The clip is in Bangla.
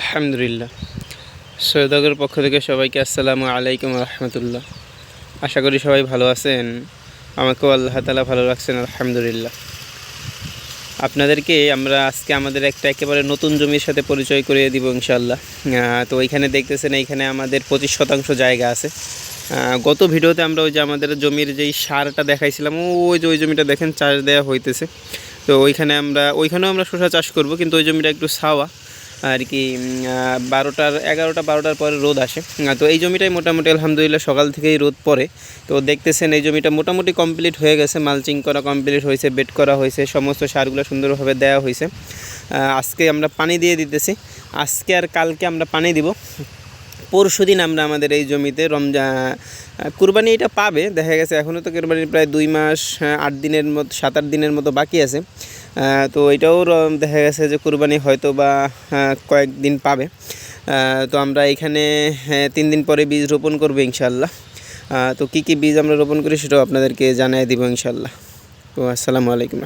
আলহামদুলিল্লাহ। সৈয়দগের পক্ষ থেকে সবাইকে আসসালামু আলাইকুম রহমতুল্লাহ। আশা করি সবাই ভালো আছেন। আমাকেও আল্লাহ তালা ভালো রাখছেন, আলহামদুলিল্লাহ। আপনাদেরকে আমরা আজকে আমাদের একটা একেবারে নতুন জমির সাথে পরিচয় করিয়ে দিব ইনশাল্লাহ তো ওইখানে দেখতেছেন, এইখানে আমাদের পঁচিশ শতাংশ জায়গা আছে। গত ভিডিওতে আমরা ওই যে আমাদের জমির যেই সারটা দেখাইছিলাম, ওই যে ওই জমিটা দেখেন, চাষ দেওয়া হইতেছে। তো ওইখানে আমরা, ওইখানেও আমরা শসা চাষ করব, কিন্তু ওই জমিটা একটু ছাওয়া। আর কি বারোটার, এগারোটা, বারোটার পরে রোদ আসে। তো এই জমিটাই মোটামুটি আলহামদুলিল্লাহ সকাল থেকেই রোদ পড়ে। তো দেখতেছেন এই জমিটা মোটামুটি কমপ্লিট হয়ে গেছে মালচিং করা কমপ্লিট হয়েছে বেড করা হয়েছে, সমস্ত সারগুলো সুন্দরভাবে দেওয়া হয়েছে। আজকে আমরা পানি দিয়ে দিতেছি। আজকে আর কালকে আমরা পানি দিব। পরশু দিন আমরা আমাদের এই জমিতে রমজা কুরবানি এটা পাবে। দেখা গেছে এখনও তো কুরবানির প্রায় দুই মাস আট দিনের মতো, সাত, আট দিনের মতো বাকি আছে। তো এটাও দেখা গেছে যে কুরবানি হয়তো বা কয়েকদিন পাবে। তো আমরা এখানে হ্যাঁ, তিন দিন পরে বীজ রোপণ করব ইনশাল্লাহ তো কী কী বীজ আমরা রোপণ করি সেটাও আপনাদেরকে জানাই দিব ইনশাল্লাহ তো আসসালামু আলাইকুম।